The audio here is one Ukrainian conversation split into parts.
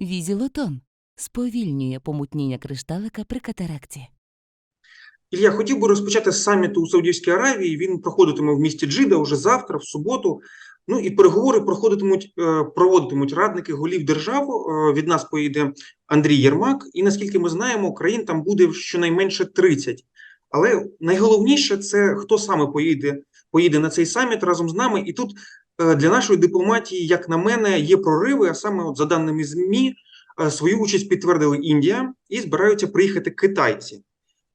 Візілотон сповільнює помутніння кришталика при катаракті. Ілля, хотів би розпочати з саміту у Саудівській Аравії. Він проходитиме в місті Джида вже завтра, в суботу. Ну і переговори проходитимуть, е, проводитимуть радники голів держав. Е, Від нас поїде Андрій Єрмак. І наскільки ми знаємо, країн там буде щонайменше 30. Але найголовніше це хто саме поїде, поїде на цей саміт разом з нами. І тут е, для нашої дипломатії, як на мене, є прориви. А саме, от за даними ЗМІ, е, свою участь підтвердили Індія і збираються приїхати китайці.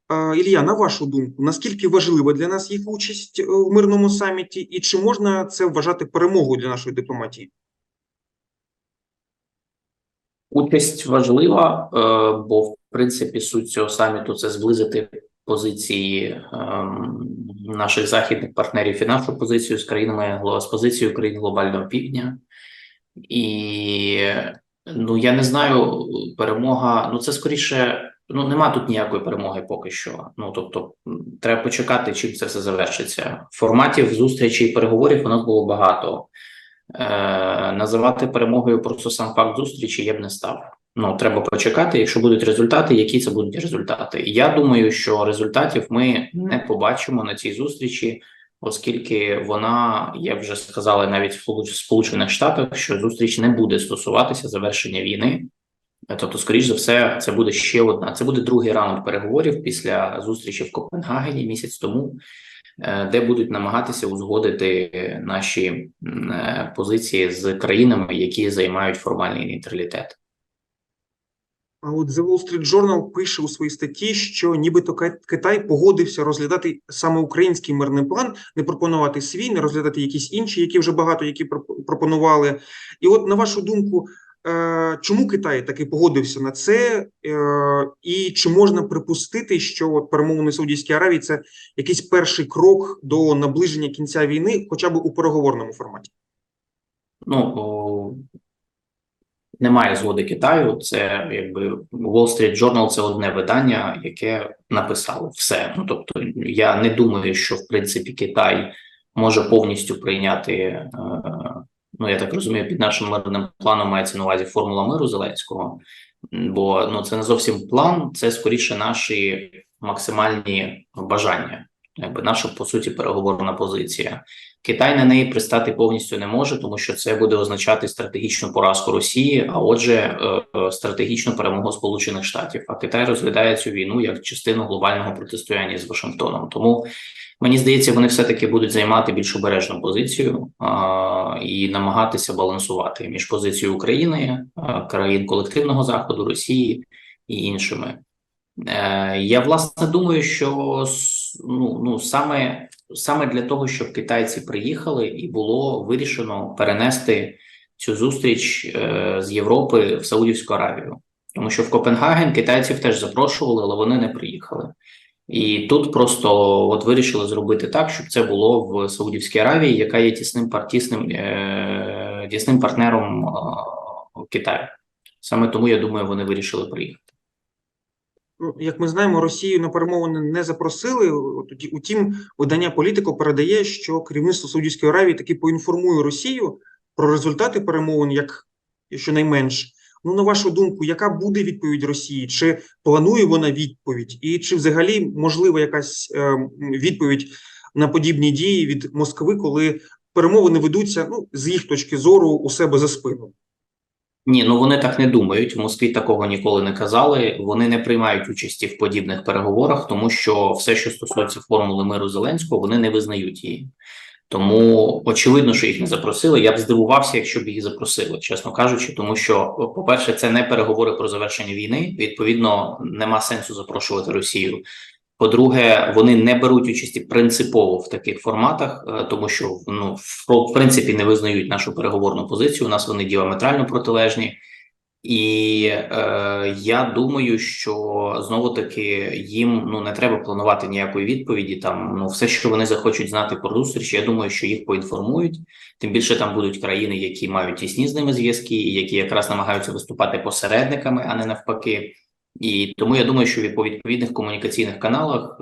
А, Ілля, на вашу думку, наскільки важлива для нас їх участь е, в мирному саміті, і чи можна це вважати перемогою для нашої дипломатії? Участь важлива, е, бо в принципі суть цього саміту це зблизити позиції ем, наших західних партнерів і нашу позицію з країнами з позицією країн глобального півдня. І ну я не знаю, перемога. Ну це скоріше. Ну нема тут ніякої перемоги поки що. Ну тобто, треба почекати, чим це все завершиться. Форматів зустрічей і переговорів у нас було багато. Е, називати перемогою просто сам факт зустрічі я б не став. Ну, треба почекати, якщо будуть результати, які це будуть результати. Я думаю, що результатів ми не побачимо на цій зустрічі, оскільки вона, я вже сказала, навіть в Сполуч- Сполучених Штатах, що зустріч не буде стосуватися завершення війни. Тобто, скоріш за все, це буде ще одна. Це буде другий раунд переговорів після зустрічі в Копенгагені місяць тому, е, де будуть намагатися узгодити наші е, позиції з країнами, які займають формальний нейтралітет. А от The Wall Street Journal пише у своїй статті, що нібито Китай погодився розглядати саме український мирний план, не пропонувати свій, не розглядати якісь інші, які вже багато які пропонували. І от на вашу думку, е, чому Китай таки погодився на це, е, і чи можна припустити, що от перемовини Саудівській Аравії це якийсь перший крок до наближення кінця війни, хоча б у переговорному форматі? Ну немає згоди Китаю. Це якби Wall Street Journal – це одне видання, яке написало все. Ну тобто, я не думаю, що в принципі Китай може повністю прийняти. Е, ну я так розумію, під нашим мирним планом мається на увазі формула миру Зеленського. Бо ну це не зовсім план, це скоріше наші максимальні бажання, якби наша по суті переговорна позиція. Китай на неї пристати повністю не може, тому що це буде означати стратегічну поразку Росії, а отже, е, е, стратегічну перемогу Сполучених Штатів. А Китай розглядає цю війну як частину глобального протистояння з Вашингтоном. Тому мені здається, вони все таки будуть займати більш обережну позицію а, і намагатися балансувати між позицією України, а, країн колективного заходу, Росії і іншими. Е, Я власне думаю, що ну, ну саме саме для того, щоб китайці приїхали, і було вирішено перенести цю зустріч е, з Європи в Саудівську Аравію, тому що в Копенгаген китайців теж запрошували, але вони не приїхали. І тут просто от вирішили зробити так, щоб це було в Саудівській Аравії, яка є тісним пар- тісним, е, тісним партнером е, Китаю. Саме тому я думаю, вони вирішили приїхати. Ну, Як ми знаємо, Росію на перемовини не запросили. Уті- Утім, видання Політико передає, що керівництво Саудівської Аравії таки поінформує Росію про результати перемовин, як щонайменш. Ну, на вашу думку, яка буде відповідь Росії? Чи планує вона відповідь? І чи взагалі можлива якась е, відповідь на подібні дії від Москви, коли перемовини ведуться ну, з їх точки зору у себе за спину? Ні, ну вони так не думають. В Москві такого ніколи не казали. Вони не приймають участі в подібних переговорах, тому що все, що стосується формули миру Зеленського, вони не визнають її. Тому очевидно, що їх не запросили. Я б здивувався, якщо б їх запросили, чесно кажучи, тому що, по-перше, це не переговори про завершення війни. Відповідно, нема сенсу запрошувати Росію. По-друге, вони не беруть участі принципово в таких форматах, е, тому що ну в, принципі не визнають нашу переговорну позицію. У нас вони діаметрально протилежні, і е, я думаю, що знову таки їм ну не треба планувати ніякої відповіді. Там ну все, що вони захочуть знати про зустріч, я думаю, що їх поінформують. Тим більше там будуть країни, які мають тісні з ними зв'язки, і які якраз намагаються виступати посередниками, а не навпаки. І тому я думаю, що по відповідних комунікаційних каналах,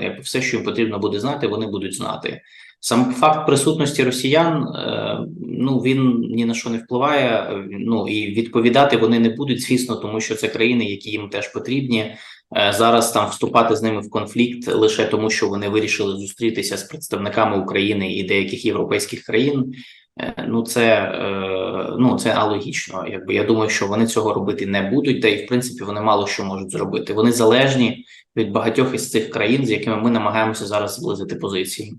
е, все, що їм потрібно буде знати, вони будуть знати. Сам факт присутності росіян, е, ну він ні на що не впливає. Ну і відповідати вони не будуть, звісно, тому що це країни, які їм теж потрібні. Е, Зараз там вступати з ними в конфлікт лише тому, що вони вирішили зустрітися з представниками України і деяких європейських країн. е, Ну, це ну це алогічно. Якби я думаю, що вони цього робити не будуть, та і в принципі вони мало що можуть зробити. Вони залежні від багатьох із цих країн, з якими ми намагаємося зараз зблизити позиції.